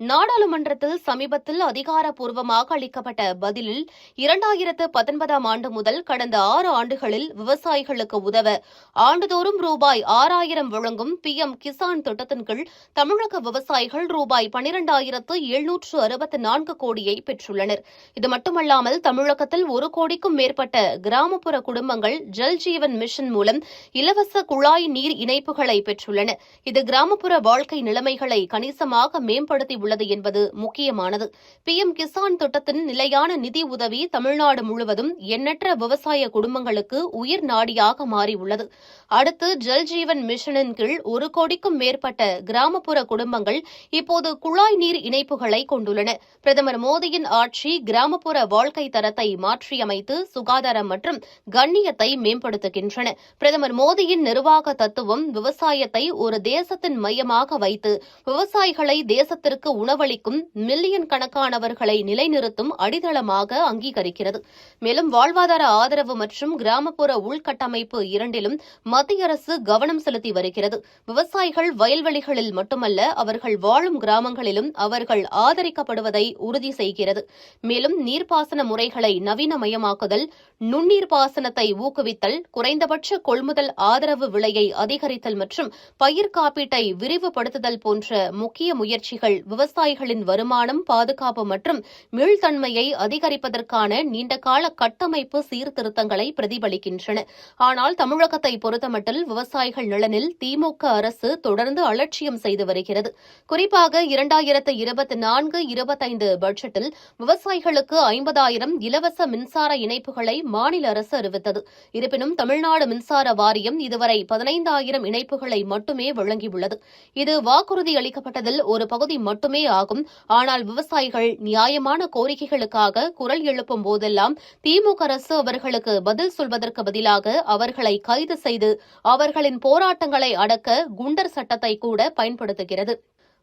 நாடாளுமன்றத்தில் சமீபத்தில் அதிகாரப்பூர்வமாக அளிக்கப்பட்ட பதிலில் இரண்டாயிரத்து பத்தொன்பதாம் ஆண்டு முதல் கடந்த ஆறு ஆண்டுகளில் விவசாயிகளுக்கு உதவ ஆண்டுதோறும் ரூபாய் ஆறாயிரம் வழங்கும் பி எம் கிசான் திட்டத்தின் கீழ் தமிழக விவசாயிகள் ரூபாய் பனிரெண்டாயிரத்து எழுநூற்று அறுபத்து நான்கு கோடியை பெற்றுள்ளனர். இது மட்டுமல்லாமல் தமிழகத்தில் ஒரு கோடிக்கும் மேற்பட்ட கிராமப்புற குடும்பங்கள் ஜல் ஜீவன் மிஷன் மூலம் இலவச குழாய் நீர் இணைப்புகளை பெற்றுள்ளன. இது கிராமப்புற வாழ்க்கை நிலைமைகளை கணிசமாக மேம்படுத்தி உள்ளது என்பது முக்கியமானது. பிஎம் கிசான் திட்டத்தின் நிலையான நிதி உதவி தமிழ்நாடு முழுவதும் எண்ணற்ற விவசாய குடும்பங்களுக்கு உயிர் நாடியாக மாறியுள்ளது. அடுத்து ஜல் ஜீவன் மிஷனின் கீழ் ஒரு கோடிக்கும் மேற்பட்ட கிராமப்புற குடும்பங்கள் இப்போது குழாய் நீர் இணைப்புகளை கொண்டுள்ளன. பிரதமர் மோடியின் ஆட்சி கிராமப்புற வாழ்க்கை தரத்தை மாற்றியமைத்து சுகாதாரம் மற்றும் கண்ணியத்தை மேம்படுத்துகின்றன. பிரதமர் மோடியின் நிர்வாக தத்துவம் விவசாயத்தை ஒரு தேசத்தின் மையமாக வைத்து விவசாயிகளை தேசத்திற்கு உணவளிக்கும் மில்லியன் கணக்கானவர்களை நிலைநிறுத்தும் அடித்தளமாக அங்கீகரிக்கிறது. மேலும் வாழ்வாதார ஆதரவு மற்றும் கிராமப்புற உள்கட்டமைப்பு இரண்டிலும் மத்திய அரசு கவனம் செலுத்தி வருகிறது. விவசாயிகள் வயல்வெளிகளில் மட்டுமல்ல அவர்கள் வாழும் கிராமங்களிலும் அவர்கள் ஆதரிக்கப்படுவதை உறுதி செய்கிறது. மேலும் நீர்ப்பாசன முறைகளை நவீனமயமாக்குதல் நுண்ணீர் பாசனத்தை ஊக்குவித்தல் குறைந்தபட்ச கொள்முதல் ஆதரவு விலையை அதிகரித்தல் மற்றும் பயிர் காப்பீட்டை விரிவுபடுத்துதல் போன்ற முக்கிய முயற்சிகள் விவசாய விவசாயிகளின் வருமானம் பாதுகாப்பு மற்றும் மீள்தன்மையை அதிகரிப்பதற்கான நீண்டகால கட்டமைப்பு சீர்திருத்தங்களை பிரதிபலிக்கின்றன. ஆனால் தமிழகத்தை பொறுத்தமட்டில் விவசாயிகள் நலனில் திமுக அரசு தொடர்ந்து அலட்சியம் செய்து வருகிறது. குறிப்பாக இரண்டாயிரத்து இருபத்தி நான்கு இருபத்தைந்து பட்ஜெட்டில் விவசாயிகளுக்கு ஐம்பதாயிரம் இலவச மின்சார இணைப்புகளை மாநில அரசு அறிவித்தது. இருப்பினும் தமிழ்நாடு மின்சார வாரியம் இதுவரை பதினைந்தாயிரம் இணைப்புகளை மட்டுமே வழங்கியுள்ளது. இது வாக்குறுதி அளிக்கப்பட்டதில் ஒரு பகுதி மட்டுமே மட்டுமே ஆகும். ஆனால் விவசாயிகள் நியாயமான கோரிக்கைகளுக்காக குரல் எழுப்பும் போதெல்லாம் திமுக அரசு அவர்களுக்கு பதில் சொல்வதற்கு பதிலாக அவர்களை கைது செய்து அவர்களின் போராட்டங்களை அடக்க குண்டர் சட்டத்தை கூட பயன்படுத்துகிறது.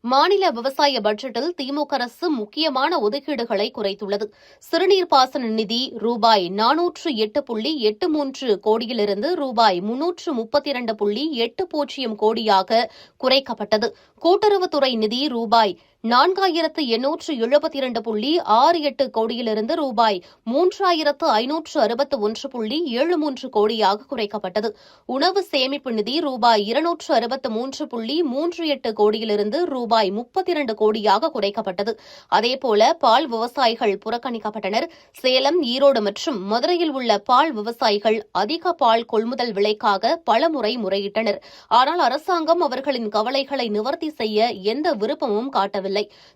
மாநில விவசாய பட்ஜெட்டில் திமுக அரசு முக்கியமான ஒதுக்கீடுகளை குறைத்துள்ளது. சிறுநீர் பாசன நிதி ரூபாய் நானூற்று எட்டு புள்ளி எட்டு மூன்று கோடியிலிருந்து ரூபாய் முன்னூற்று முப்பத்தி இரண்டு புள்ளி எட்டு பூஜ்ஜியம் கோடியாக குறைக்கப்பட்டது. கூட்டுறவுத்துறை நிதி ரூபாய் நான்காயிரத்து எண்ணூற்று எழுபத்தி இரண்டு புள்ளி ஆறு எட்டு கோடியிலிருந்து ரூபாய் மூன்றாயிரத்து ஐநூற்று அறுபத்து ஒன்று புள்ளி ஏழு மூன்று கோடியாக குறைக்கப்பட்டது. உணவு சேமிப்பு நிதி ரூபாய் இருநூற்று அறுபத்து மூன்று புள்ளி மூன்று எட்டு கோடியிலிருந்து ரூபாய் முப்பத்தி இரண்டு கோடியாக குறைக்கப்பட்டது. அதேபோல பால் விவசாயிகள் புறக்கணிக்கப்பட்டனர். சேலம் ஈரோடு மற்றும் மதுரையில் உள்ள பால் விவசாயிகள் அதிக பால் கொள்முதல் விலைக்காக பலமுறை முறையிட்டனர். ஆனால் அரசாங்கம் அவர்களின் கவலைகளை நிவர்த்தி செய்ய எந்த விருப்பமும் காட்டவில்லை.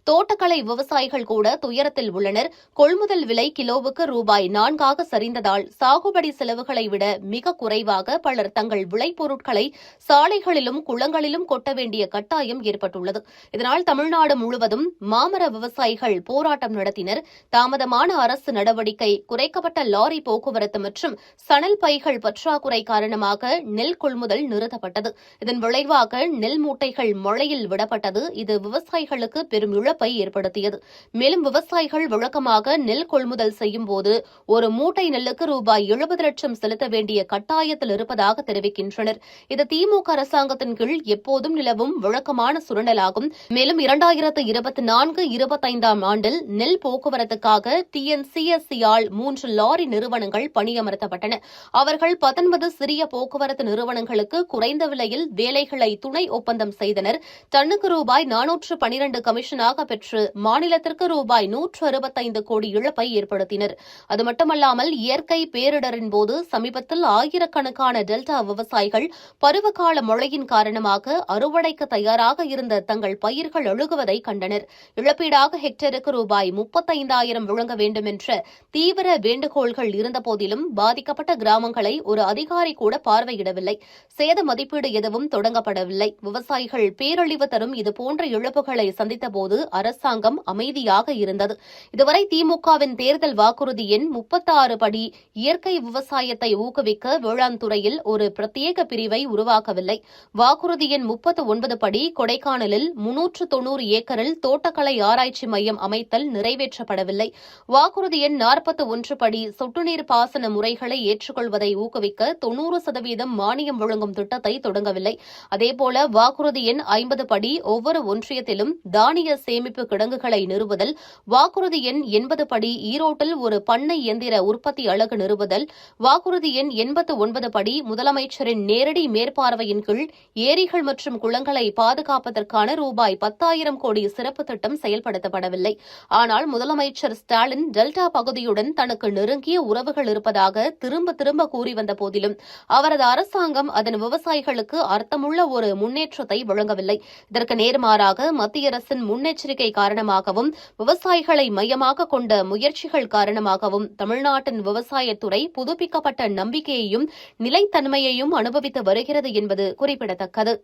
தோட்டக்கலை விவசாயிகள் கூட துயரத்தில் உள்ளனர். கொள்முதல் விலை கிலோவுக்கு ரூபாய் நான்காக சரிந்ததால் சாகுபடி செலவுகளை விட மிக குறைவாக பலர் தங்கள் விளைபொருட்களை சாலைகளிலும் குளங்களிலும் கொட்ட வேண்டிய கட்டாயம் ஏற்பட்டுள்ளது. இதனால் தமிழ்நாடு முழுவதும் மாமர விவசாயிகள் போராட்டம் நடத்தினர். தாமதமான அரசு நடவடிக்கை குறைக்கப்பட்ட லாரி போக்குவரத்து மற்றும் சணல் பைகள் பற்றாக்குறை காரணமாக நெல் கொள்முதல் நிறுத்தப்பட்டது. இதன் விளைவாக நெல் மூட்டைகள் மழையில் விடப்பட்டது. இது விவசாயிகளுக்கு பெரும் இழப்பை ஏற்படுத்தியது. மேலும் விவசாயிகள் வழக்கமாக நெல் கொள்முதல் செய்யும் போது ஒரு மூட்டை நெல்லுக்கு ரூபாய் எழுபது லட்சம் செலுத்த வேண்டிய கட்டாயத்தில் இருப்பதாக தெரிவிக்கின்றனர். இது திமுக அரசாங்கத்தின் கீழ் எப்போதும் நிலவும் வழக்கமான சுரண்டலாகும் மேலும் இரண்டாயிரத்து இருபத்தி நான்கு இருபத்தைந்தாம் ஆண்டில் நெல் போக்குவரத்துக்காக டிஎன்சிஎஸ்சியால் மூன்று லாரி நிறுவனங்கள் பணியமர்த்தப்பட்டன. அவர்கள் பத்தொன்பது சிறிய போக்குவரத்து நிறுவனங்களுக்கு குறைந்த விலையில் வேலைகளை துணை ஒப்பந்தம் செய்தனர். டன்னுக்கு ரூபாய் நானூற்று பனிரண்டு கமிஷனாக பெற்று மாநிலத்திற்கு ரூபாய் நூற்று அறுபத்தைந்து கோடி இழப்பை ஏற்படுத்தினர். அது மட்டுமல்லாமல் இயற்கை பேரிடரின் போது சமீபத்தில் ஆயிரக்கணக்கான டெல்டா விவசாயிகள் பருவகால மழையின் காரணமாக அறுவடைக்கு தயாராக இருந்த தங்கள் பயிர்கள் அழுகுவதை கண்டனர். இழப்பீடாக ஹெக்டேருக்கு ரூபாய் முப்பத்தைந்தாயிரம் வழங்க வேண்டும் என்ற தீவிர வேண்டுகோள்கள் இருந்தபோதிலும் பாதிக்கப்பட்ட கிராமங்களை ஒரு அதிகாரி கூட பார்வையிடவில்லை. சேத மதிப்பீடு எதுவும் தொடங்கப்படவில்லை. விவசாயிகள் பேரழிவு தரும் இதுபோன்ற இழப்புகளை சந்தித்தபோது அரசாங்கம் அமைதியாக இருந்தது. இதுவரை திமுகவின் தேர்தல் வாக்குறுதி எண் முப்பத்தாறு படி இயற்கை விவசாயத்தை ஊக்குவிக்க வேளாண் துறையில் ஒரு பிரத்யேக பிரிவை உருவாக்கவில்லை. வாக்குறுதி எண் முப்பத்து ஒன்பது படி கொடைக்கானலில் முன்னூற்று தொன்னூறு ஏக்கரில் தோட்டக்கலை ஆராய்ச்சி மையம் அமைத்தல் நிறைவேற்றப்படவில்லை. வாக்குறுதி எண் நாற்பத்து ஒன்று படி சொட்டுநீர் பாசன முறைகளை ஏற்றுக்கொள்வதை ஊக்குவிக்க தொன்னூறு சதவீதம் மானியம் வழங்கும் திட்டத்தை தொடங்கவில்லை. அதேபோல வாக்குறுதி எண் ஐம்பது படி ஒவ்வொரு ஒன்றியத்திலும் தானிய தானிய சேமிப்பு கிடங்குகளை நிறுவுதல் வாக்குறுதி எண் எண்பது படி ஈரோட்டில் ஒரு பண்ணை இயந்திர உற்பத்தி அலகு நிறுவுதல் வாக்குறுதி எண் எண்பத்து ஒன்பது படி முதலமைச்சரின் நேரடி மேற்பார்வையின் கீழ் ஏரிகள் மற்றும் குளங்களை பாதுகாப்பதற்கான ரூபாய் பத்தாயிரம் கோடி சிறப்பு திட்டம் செயல்படுத்தப்படவில்லை. ஆனால் முதலமைச்சர் ஸ்டாலின் டெல்டா பகுதியுடன் தனக்கு நெருங்கிய உறவுகள் இருப்பதாக திரும்ப திரும்ப கூறி வந்த போதிலும் அவரது அரசாங்கம் அதன் விவசாயிகளுக்கு அர்த்தமுள்ள ஒரு முன்னேற்றத்தை வழங்கவில்லை. இதற்கு நேர்மாறாக மத்திய அரசின் அரசின் முன்னெச்சரிக்கை காரணமாகவும் விவசாயிகளை மையமாக கொண்ட முயற்சிகள் காரணமாகவும் தமிழ்நாட்டின் விவசாயத்துறை புதுப்பிக்கப்பட்ட நம்பிக்கையையும் நிலைத்தன்மையையும் அனுபவித்து வருகிறது என்பது குறிப்பிடத்தக்கது.